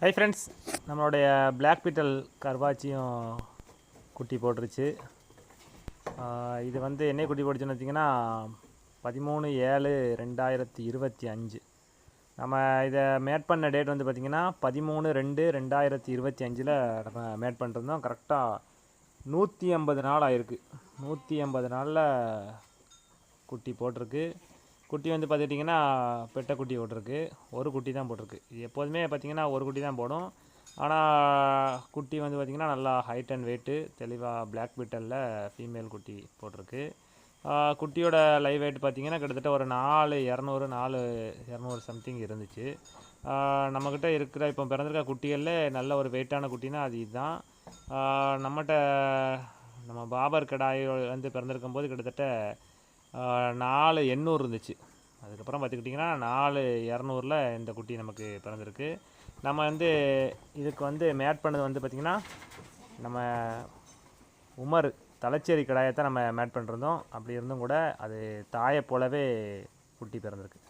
High friends நம்மளுடைய black beetle கர்வாச்சியும் குட்டி போட்டுருச்சு. இது வந்து என்ன குட்டி போட்டுச்சுன்னு வச்சிங்கன்னா பதிமூணு ஏழு ரெண்டாயிரத்தி இருபத்தி அஞ்சு. நம்ம இதை மேட் பண்ண டேட் வந்து பார்த்திங்கன்னா பதிமூணு ரெண்டு ரெண்டாயிரத்தி இருபத்தி அஞ்சில் நம்ம மேட் பண்ணிருந்தோம். கரெக்டாக நூற்றி ஐம்பது நாள் ஆயிருக்கு. நூற்றி ஐம்பது நாளில் குட்டி போட்டிருக்கு. குட்டி வந்து பார்த்துட்டிங்கன்னா பெட்டை குட்டி போட்டிருக்கு. ஒரு குட்டி தான் போட்டிருக்கு. இது எப்போதுமே பார்த்திங்கன்னா ஒரு குட்டி தான் போடும். ஆனால் குட்டி வந்து பார்த்திங்கன்னா நல்லா ஹைட் அண்ட் வெயிட்டு தெளிவாக பிளாக் பிட்டலில் ஃபீமேல் குட்டி போட்டிருக்கு. குட்டியோட லைவ் வெயிட் பார்த்திங்கன்னா கிட்டத்தட்ட ஒரு நாலு இரநூறு நாலு இரநூறு சம்திங் இருந்துச்சு. நம்மக்கிட்ட இருக்கிற இப்போ பிறந்திருக்க குட்டிகளில் நல்ல ஒரு வெயிட்டான குட்டினா அது இதுதான். நம்மகிட்ட நம்ம பாபர் கடாய் வந்து பிறந்திருக்கும் போது கிட்டத்தட்ட நாலு எண்ணூறு இருந்துச்சு. அதுக்கப்புறம் பார்த்துக்கிட்டிங்கன்னா நாலு இரநூறுல இந்த குட்டி நமக்கு பிறந்திருக்கு. நம்ம வந்து இதுக்கு வந்து மேட் பண்ணது வந்து பார்த்திங்கன்னா நம்ம உமர் தலைச்சேரி கடாயத்தை நம்ம மேட் பண்ணிருந்தோம். அப்படி இருந்தும் கூட அது தாயை போலவே குட்டி பிறந்திருக்கு.